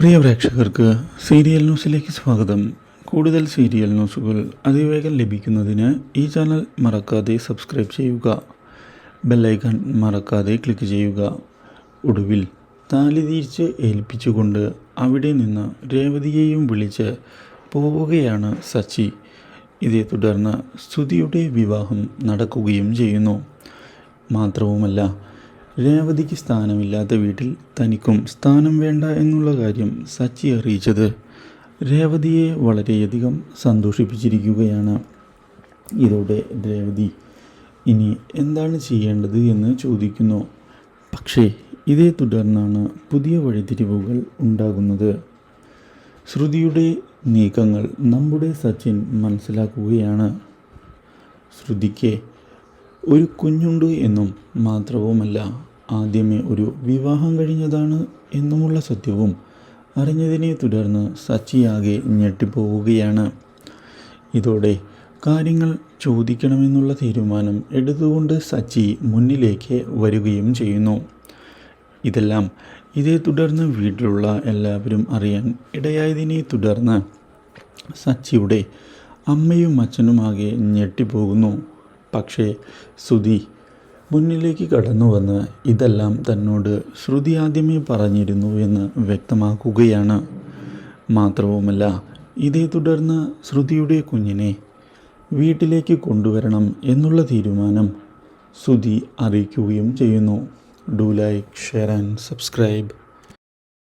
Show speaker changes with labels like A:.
A: പ്രിയ പ്രേക്ഷകർക്ക് സീരിയൽ ന്യൂസിലേക്ക് സ്വാഗതം. കൂടുതൽ സീരിയൽ ന്യൂസുകൾ അതിവേഗം ലഭിക്കുന്നതിന് ഈ ചാനൽ മറക്കാതെ സബ്സ്ക്രൈബ് ചെയ്യുക. ബെല്ലൈക്കൺ മറക്കാതെ ക്ലിക്ക് ചെയ്യുക. ഒടുവിൽ താലി തിരിച്ച് ഏൽപ്പിച്ചുകൊണ്ട് അവിടെ നിന്ന് രേവതിയെയും വിളിച്ച് പോവുകയാണ് സച്ചി. ഇതേ തുടർന്ന് സ്തുതിയുടെ വിവാഹം നടക്കുകയും ചെയ്യുന്നു. മാത്രവുമല്ല രേവതിക്ക് സ്ഥാനമില്ലാത്ത വീട്ടിൽ തനിക്കും സ്ഥാനം വേണ്ട എന്നുള്ള കാര്യം സച്ചി അറിയിച്ചത്. രേവതിയെ വളരെയധികം സന്തോഷിപ്പിച്ചിരിക്കുകയാണ്. ഇതോടെ രേവതി ഇനി എന്താണ് ചെയ്യേണ്ടത് എന്ന് ചോദിക്കുന്നു. പക്ഷേ ഇതേ തുടർന്നാണ് പുതിയ വഴിതിരിവുകൾ ഉണ്ടാകുന്നത്. ശ്രുതിയുടെ നീക്കങ്ങൾ നമ്മുടെ സച്ചിൻ മനസ്സിലാക്കുകയാണ്. ശ്രുതിക്ക് ഒരു കുഞ്ഞുണ്ട് എന്നും മാത്രവുമല്ല ആദ്യമേ ഒരു വിവാഹം കഴിഞ്ഞതാണ് എന്നുമുള്ള സത്യവും അറിഞ്ഞതിനെ തുടർന്ന് സച്ചിയാകെ ഞെട്ടിപ്പോവുകയാണ്. ഇതോടെ കാര്യങ്ങൾ ചോദിക്കണമെന്നുള്ള തീരുമാനം എടുത്തുകൊണ്ട് സച്ചി മുന്നിലേക്ക് വരികയും ചെയ്യുന്നു. ഇതെല്ലാം ഇതേ തുടർന്ന് വീട്ടിലുള്ള എല്ലാവരും അറിയാൻ ഇടയായതിനെ തുടർന്ന് സച്ചിയുടെ അമ്മയും അച്ഛനുമാകെ ഞെട്ടിപ്പോകുന്നു. പക്ഷേ ശ്രുതി മുന്നിലേക്ക് കടന്നു വന്ന് ഇതെല്ലാം തന്നോട് ശ്രുതി ആദ്യമേ പറഞ്ഞിരുന്നു എന്ന് വ്യക്തമാക്കുകയാണ്. മാത്രവുമല്ല ഇതേ തുടർന്ന് ശ്രുതിയുടെ കുഞ്ഞിനെ വീട്ടിലേക്ക് കൊണ്ടുവരണം എന്നുള്ള തീരുമാനം ശ്രുതി അറിയിക്കുകയും ചെയ്യുന്നു. Do like share and subscribe.